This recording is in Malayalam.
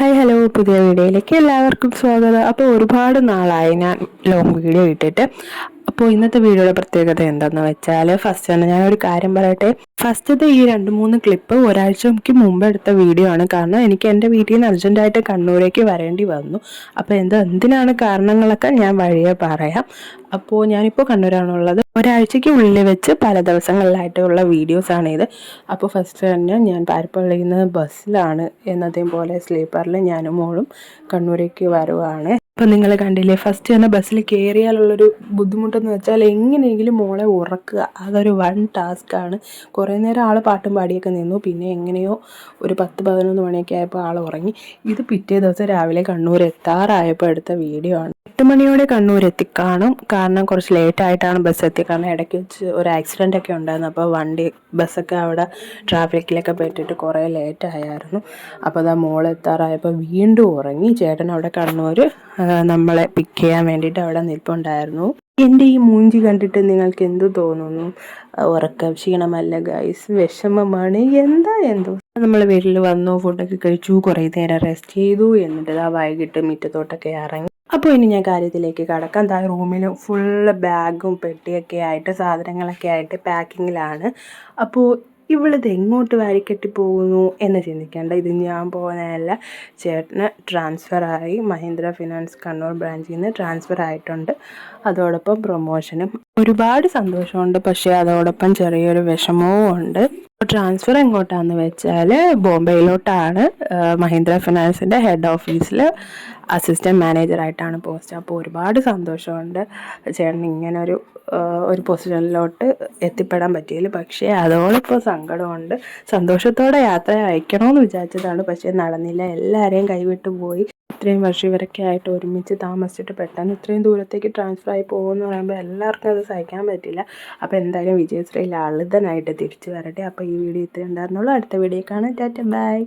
ഹായ് ഹലോ പുതിയ വീഡിയോയിലേക്ക് എല്ലാവർക്കും സ്വാഗതം. അപ്പോൾ ഒരുപാട് നാളായി ഞാൻ ലോങ് വീഡിയോ ഇട്ടിട്ട്. അപ്പോൾ ഇന്നത്തെ വീഡിയോയുടെ പ്രത്യേകത എന്താണെന്ന് വെച്ചാൽ ഫസ്റ്റ് തന്നെ ഞാൻ ഒരു കാര്യം പറയട്ടെ. ഫസ്റ്റത്തെ ഈ രണ്ട് മൂന്ന് ക്ലിപ്പ് ഒരാഴ്ചയ്ക്ക് മുമ്പ് എടുത്ത വീഡിയോ ആണ്. കാരണം എനിക്ക് എന്റെ വീട്ടിൽ നിന്ന് അർജന്റായിട്ട് കണ്ണൂരേക്ക് വരേണ്ടി വന്നു. അപ്പോൾ എന്ത് എന്തിനാണ് കാരണങ്ങളൊക്കെ ഞാൻ വഴിയെ പറയാം. അപ്പോൾ ഞാനിപ്പോൾ കണ്ണൂരാണുള്ളത്. ഒരാഴ്ചയ്ക്ക് ഉള്ളിൽ വെച്ച് പല ദിവസങ്ങളിലായിട്ടുള്ള വീഡിയോസാണ് ഇത്. അപ്പോൾ ഫസ്റ്റ് തന്നെ ഞാൻ പാരപ്പള്ളിയിൽ നിന്ന് ബസ്സിലാണ് എന്നതേപോലെ സ്ലീപ്പറിൽ ഞാനും മോളും കണ്ണൂരേക്ക് വരുവാണ്. ഇപ്പം നിങ്ങൾ കണ്ടില്ലേ ഫസ്റ്റ് തന്നെ ബസ്സിൽ കയറിയാലുള്ളൊരു ബുദ്ധിമുട്ടെന്ന് വെച്ചാൽ എങ്ങനെയെങ്കിലും മോളെ ഉറക്കുക. അതൊരു വൺ ടാസ്ക് ആണ്. കുറേ നേരം ആൾ പാട്ടും പാടിയൊക്കെ നിന്നു. പിന്നെ എങ്ങനെയോ ഒരു പത്ത് പതിനൊന്ന് മണിയൊക്കെ ആയപ്പോൾ ആൾ ഉറങ്ങി. ഇത് പിറ്റേ ദിവസം രാവിലെ കണ്ണൂർ എത്താറായപ്പോൾ എടുത്ത വീഡിയോ ആണ്. എട്ട് മണിയോടെ കണ്ണൂർ എത്തിക്കാണും. കാരണം കുറച്ച് ലേറ്റ് ആയിട്ടാണ് ബസ് എത്തി കാരണം ഇടയ്ക്ക് വെച്ച് ഒരു ആക്സിഡന്റ് ഒക്കെ ഉണ്ടായിരുന്നു. അപ്പോൾ വണ്ടി ബസ്സൊക്കെ അവിടെ ട്രാഫിക്കിലൊക്കെ പെട്ടിട്ട് കുറേ ലേറ്റ് ആയായിരുന്നു. അപ്പോൾ അതാ മോളെത്താറായപ്പോൾ വീണ്ടും ഉറങ്ങി. ചേട്ടൻ അവിടെ കണ്ണൂർ നമ്മളെ പിക്ക് ചെയ്യാൻ വേണ്ടിയിട്ട് അവിടെ നിൽപ്പുണ്ടായിരുന്നു. എന്റെ ഈ മൂഞ്ചി കണ്ടിട്ട് നിങ്ങൾക്ക് എന്തു തോന്നുന്നു? ഉറക്കം ക്ഷീണമല്ല ഗൈസ് വിഷമമാണ്. എന്താ എന്തോ? നമ്മൾ വീട്ടിൽ വന്നു ഫുഡൊക്കെ കഴിച്ചു കുറേ നേരം റെസ്റ്റ് ചെയ്തു. എന്നിട്ട് ആ വൈകിട്ട് മുറ്റത്തോട്ടൊക്കെ ഇറങ്ങി. അപ്പോൾ ഇനി ഞാൻ കാര്യത്തിലേക്ക് കടക്കാം. എന്താ റൂമിൽ ഫുള്ള് ബാഗും പെട്ടിയൊക്കെ ആയിട്ട് സാധനങ്ങളൊക്കെ ആയിട്ട് പാക്കിങ്ങിലാണ് അപ്പോൾ ഇവളിത് എങ്ങോട്ട് വാരിക്കെട്ടി പോകുന്നു എന്ന് ചിന്തിക്കേണ്ട. ഇത് ഞാൻ പോകുന്നതല്ല ചേട്ടന് ട്രാൻസ്ഫറായി മഹീന്ദ്ര ഫിനാൻസ് കണ്ണൂർ ബ്രാഞ്ചിൽ നിന്ന് ട്രാൻസ്ഫർ ആയിട്ടുണ്ട്. അതോടൊപ്പം പ്രൊമോഷനും ഒരുപാട് സന്തോഷമുണ്ട്. പക്ഷേ അതോടൊപ്പം ചെറിയൊരു വിഷമവും ഉണ്ട് ട്രാൻസ്ഫർ എങ്ങോട്ടാന്ന് വെച്ചാൽ ബോംബെയിലോട്ടാണ്. മഹീന്ദ്ര ഫിനാൻസിന്റെ ഹെഡ് ഓഫീസിൽ അസിസ്റ്റന്റ് മാനേജറായിട്ടാണ് പോസ്റ്റ് അപ്പോൾ ഒരുപാട് സന്തോഷമുണ്ട് ചേട്ടൻ ഇങ്ങനെ ഒരു ഒരു പൊസിഷനിലോട്ട് എത്തിപ്പെടാൻ പറ്റിയില്ല പക്ഷേ അതോടൊപ്പം സങ്കടമുണ്ട്. സന്തോഷത്തോടെ യാത്ര അയക്കണമെന്ന് വിചാരിച്ചതാണ്. പക്ഷേ നടന്നില്ല. എല്ലാവരെയും കൈവിട്ട് പോയി. ഇത്രയും വർഷം ഇവരൊക്കെ ആയിട്ട് ഒരുമിച്ച് താമസിച്ചിട്ട് പെട്ടെന്ന് ഇത്രയും ദൂരത്തേക്ക് ട്രാൻസ്ഫർ ആയി പോകുമെന്ന് പറയുമ്പോൾ എല്ലാവർക്കും അത് സഹിക്കാൻ പറ്റില്ല. അപ്പോൾ എന്തായാലും വിജയശ്രീ ലളിതനായിട്ട് തിരിച്ചു വരട്ടെ. അപ്പോൾ ഈ വീഡിയോ ഇത്രയും ഉണ്ടായിരുന്നുള്ളൂ. അടുത്ത വീഡിയോ കാണാൻ ടാറ്റ ബൈ.